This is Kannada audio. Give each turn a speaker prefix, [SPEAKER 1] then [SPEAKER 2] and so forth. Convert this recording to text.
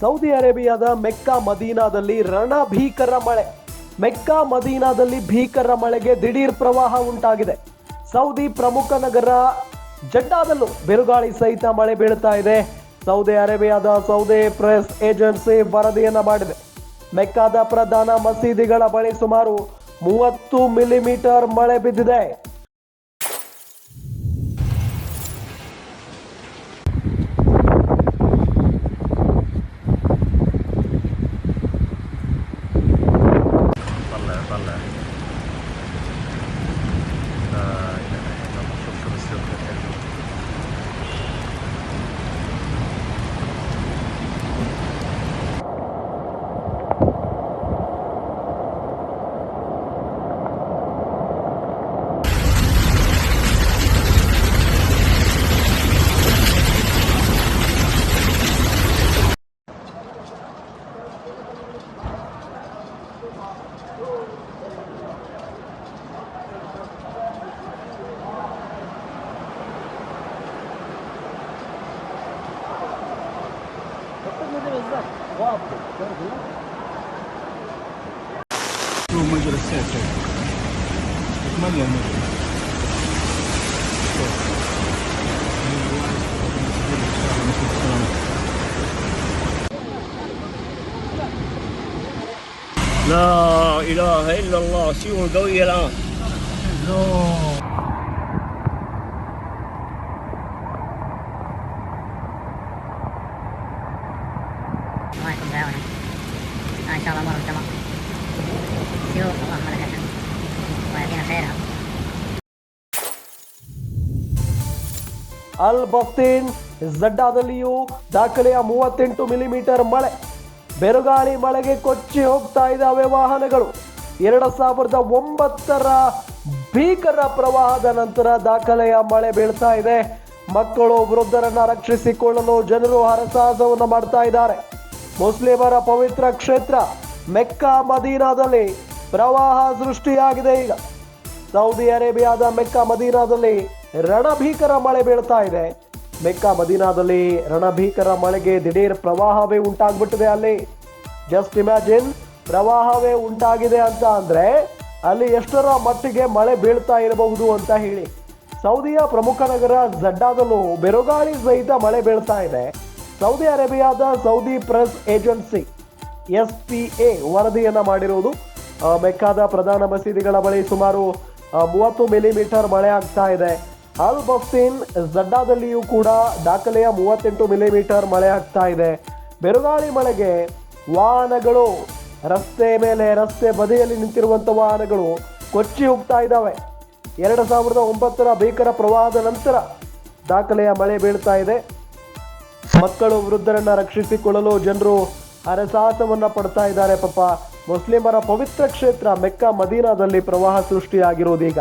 [SPEAKER 1] ಸೌದಿ ಅರೇಬಿಯಾದ ಮೆಕ್ಕಾ ಮದೀನಾದಲ್ಲಿ ರಣಭೀಕರ ಮಳೆ. ಮೆಕ್ಕಾ ಮದೀನಾದಲ್ಲಿ ಭೀಕರ ಮಳೆಗೆ ದಿಢೀರ್ ಪ್ರವಾಹ ಉಂಟಾಗಿದೆ. ಸೌದಿ ಪ್ರಮುಖ ನಗರ ಜಡ್ಡಾದಲ್ಲೂ ಬಿರುಗಾಳಿ ಸಹಿತ ಮಳೆ ಬೀಳ್ತಾ ಇದೆ. ಸೌದಿ ಅರೇಬಿಯಾದ ಸೌದಿ ಪ್ರೆಸ್ ಏಜೆನ್ಸಿ ವರದಿಯನ್ನು ಮಾಡಿದೆ. ಮೆಕ್ಕಾದ ಪ್ರಧಾನ ಮಸೀದಿಗಳ ಬಳಿ ಸುಮಾರು ಮೂವತ್ತು ಮಿಲಿಮೀಟರ್ ಮಳೆ ಬಿದ್ದಿದೆ.
[SPEAKER 2] แห
[SPEAKER 3] ลตันแหล
[SPEAKER 2] لا إله إلا الله سيول
[SPEAKER 4] قوية الآن. Allah mau yuk Allah walaupun
[SPEAKER 1] ಅಲ್ ಬಫ್ತೀನ್ ಝಡ್ಡಾದಲ್ಲಿಯೂ ದಾಖಲೆಯ ಮೂವತ್ತೆಂಟು ಮಿಲಿಮೀಟರ್ ಮಳೆ. ಬೆರುಗಾಳಿ ಮಳೆಗೆ ಕೊಚ್ಚಿ ಹೋಗ್ತಾ ಇದ್ದಾವೆ ವಾಹನಗಳು. ಎರಡು ಸಾವಿರದ ಒಂಬತ್ತರ ಭೀಕರ ಪ್ರವಾಹದ ನಂತರ ದಾಖಲೆಯ ಮಳೆ ಬೀಳ್ತಾ ಇದೆ. ಮಕ್ಕಳು, ವೃದ್ಧರನ್ನ ರಕ್ಷಿಸಿಕೊಳ್ಳಲು ಜನರು ಹರಸಾಹಸವನ್ನು ಮಾಡ್ತಾ ಇದ್ದಾರೆ. ಮುಸ್ಲಿಮರ ಪವಿತ್ರ ಕ್ಷೇತ್ರ ಮೆಕ್ಕಾ ಮದೀನಾದಲ್ಲಿ ಪ್ರವಾಹ ಸೃಷ್ಟಿಯಾಗಿದೆ ಈಗ. ಸೌದಿ ಅರೇಬಿಯಾದ ಮೆಕ್ಕಾ ಮದೀನಾದಲ್ಲಿ ರಣಭೀಕರ ಮಳೆ ಬೀಳ್ತಾ ಇದೆ. ಮೆಕ್ಕಾ ಮದೀನಾದಲ್ಲಿ ರಣಭೀಕರ ಮಳೆಗೆ ದಿಢೀರ್ ಪ್ರವಾಹವೇ ಉಂಟಾಗ್ಬಿಟ್ಟಿದೆ ಅಲ್ಲಿ. ಜಸ್ಟ್ ಇಮ್ಯಾಜಿನ್, ಪ್ರವಾಹವೇ ಉಂಟಾಗಿದೆ ಅಂತ ಅಂದರೆ ಅಲ್ಲಿ ಎಷ್ಟರ ಮಟ್ಟಿಗೆ ಮಳೆ ಬೀಳ್ತಾ ಇರಬಹುದು ಅಂತ ಹೇಳಿ. ಸೌದಿಯ ಪ್ರಮುಖ ನಗರ ಜಡ್ಡಾದಲ್ಲೂ ಬೆರುಗಾಳಿ ಸಹಿತ ಮಳೆ ಬೀಳ್ತಾ ಇದೆ. ಸೌದಿ ಅರೇಬಿಯಾದ Saudi press agency, S P A, ವರದಿಯನ್ನು ಮಾಡಿರುವುದು. ಮೆಕ್ಕಾದ ಪ್ರಧಾನ ಮಸೀದಿಗಳ ಬಳಿ ಸುಮಾರು ಮೂವತ್ತು ಮಿಲಿಮೀಟರ್ ಮಳೆ ಆಗ್ತಾ ಇದೆ. ಅಲ್ ಬಫ್ತೀನ್ ಜಡ್ಡಾದಲ್ಲಿಯೂ ಕೂಡ ದಾಖಲೆಯ ಮೂವತ್ತೆಂಟು ಮಿಲಿಮೀಟರ್ ಮಳೆ ಆಗ್ತಾ ಇದೆ. ಬೆರುಗಾಳಿ ಮಳೆಗೆ ವಾಹನಗಳು, ರಸ್ತೆ ಮೇಲೆ ರಸ್ತೆ ಬದಿಯಲ್ಲಿ ನಿಂತಿರುವಂಥ ವಾಹನಗಳು ಕೊಚ್ಚಿ ಹೋಗ್ತಾ ಇದ್ದಾವೆ. ಎರಡು ಸಾವಿರದ ಒಂಬತ್ತರ ಭೀಕರ ಪ್ರವಾಹದ ನಂತರ ದಾಖಲೆಯ ಮಳೆ ಬೀಳ್ತಾ ಇದೆ. ಮಕ್ಕಳು ವೃದ್ಧರನ್ನು ರಕ್ಷಿಸಿಕೊಳ್ಳಲು ಜನರು ಹರಸಾಹಸವನ್ನ ಪಡ್ತಾ ಇದ್ದಾರೆ ಪಾಪ. ಮುಸ್ಲಿಮರ ಪವಿತ್ರ ಕ್ಷೇತ್ರ ಮೆಕ್ಕ ಮದೀನಾದಲ್ಲಿ ಪ್ರವಾಹ ಸೃಷ್ಟಿಯಾಗಿರುವುದೀಗ